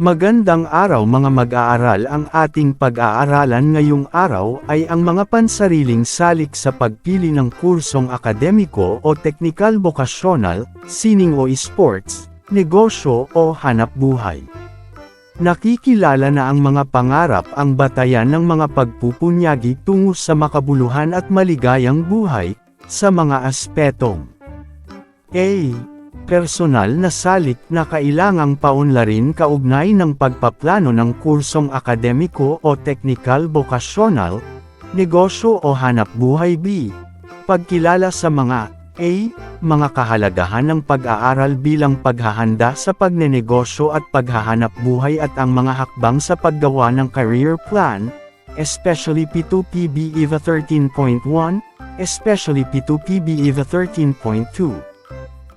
Magandang araw mga mag-aaral ang ating pag-aaralan ngayong araw ay ang mga pansariling salik sa pagpili ng kursong akademiko o teknikal bokasyonal, sining o sports, negosyo o hanap buhay. Nakikilala na ang mga pangarap ang batayan ng mga pagpupunyagi tungo sa makabuluhan at maligayang buhay, sa mga aspetong A. Personal na salik na kailangang paunlarin kaugnay ng pagpaplano ng kursong akademiko o teknikal bokasyonal, negosyo o hanap buhay B. Pagkilala sa mga A. Mga kahalagahan ng pag-aaral bilang paghahanda sa pagnenegosyo at paghahanap buhay at ang mga hakbang sa paggawa ng career plan, especially P2PB EVA 13.1, especially P2PB EVA 13.2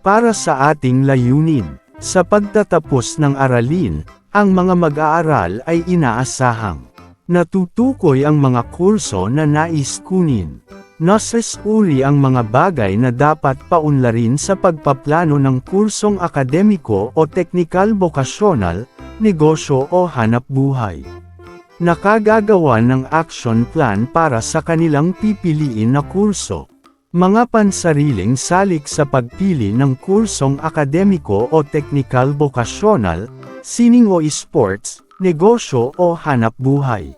para sa ating layunin. Sa pagtatapos ng aralin, ang mga mag-aaral ay inaasahang natutukoy ang mga kurso na nais kunin. Noses uri ang mga bagay na dapat paunlarin sa pagpaplano ng kursong akademiko o teknikal bokasyonal, negosyo o hanap buhay. Nakagagawa ng action plan para sa kanilang pipiliin na kurso. Mga pansariling salik sa pagpili ng kursong akademiko o teknikal bokasyonal, sining o sports, negosyo o hanap buhay.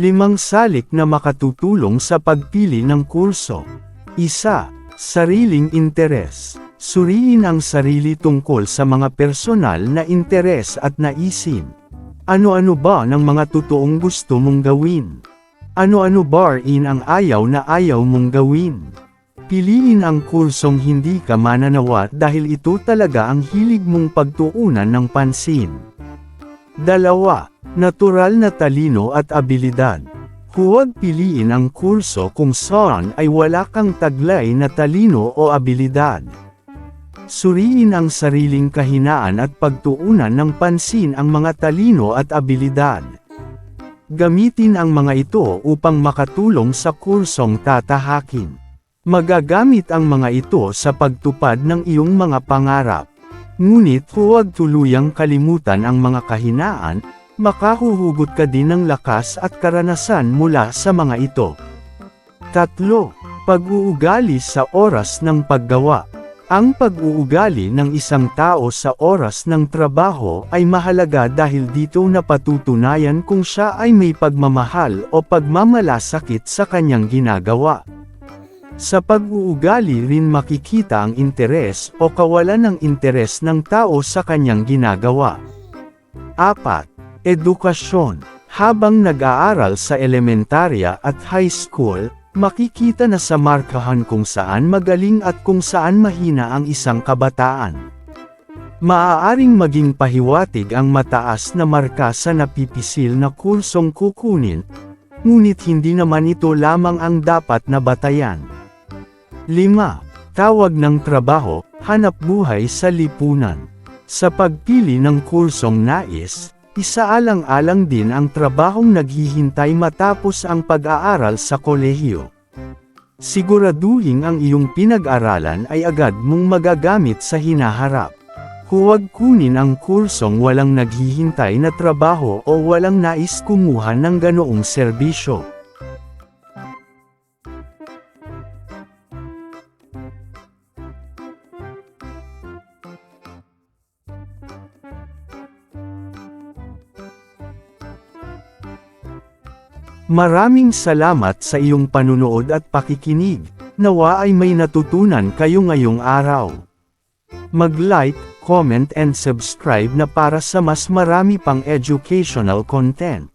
Limang salik na makatutulong sa pagpili ng kurso. Isa, sariling interes. Suriin ang sarili tungkol sa mga personal na interes at naisin. Ano-ano ba ng mga totoong gusto mong gawin? Ano-ano bar in ang ayaw na ayaw mong gawin? Piliin ang kursong hindi ka mananawat dahil ito talaga ang hilig mong pagtuunan ng pansin. Dalawa, natural na talino at abilidad. Huwag piliin ang kurso kung saan ay wala kang taglay na talino o abilidad. Suriin ang sariling kahinaan at pagtuunan ng pansin ang mga talino at abilidad. Gamitin ang mga ito upang makatulong sa kursong tatahakin. Magagamit ang mga ito sa pagtupad ng iyong mga pangarap. Ngunit huwag tuluyang kalimutan ang mga kahinaan, makahuhugot ka din ng lakas at karanasan mula sa mga ito. Tatlo, pag-uugali sa oras ng paggawa. Ang pag-uugali ng isang tao sa oras ng trabaho ay mahalaga dahil dito napatutunayan kung siya ay may pagmamahal o pagmamalasakit sa kanyang ginagawa. Sa pag-uugali rin makikita ang interes o kawalan ng interes ng tao sa kanyang ginagawa. 4. Edukasyon Habang nag-aaral sa elementarya at high school, makikita na sa markahan kung saan magaling at kung saan mahina ang isang kabataan. Maaaring maging pahiwatig ang mataas na marka sa napipisil na kursong kukunin, ngunit hindi naman ito lamang ang dapat na batayan. 5. Tawag ng trabaho, hanap buhay sa lipunan. Sa pagpili ng kursong nais, Isaalang-alang din ang trabahong naghihintay matapos ang pag-aaral sa kolehiyo. Siguraduhin ang iyong pinag-aralan ay agad mong magagamit sa hinaharap. Huwag kunin ang kursong walang naghihintay na trabaho o walang nais kumuha ng ganoong serbisyo. Maraming salamat sa iyong panunood at pakikinig. Nawa ay may natutunan kayo ngayong araw. Mag-like, comment and subscribe na para sa mas marami pang educational content.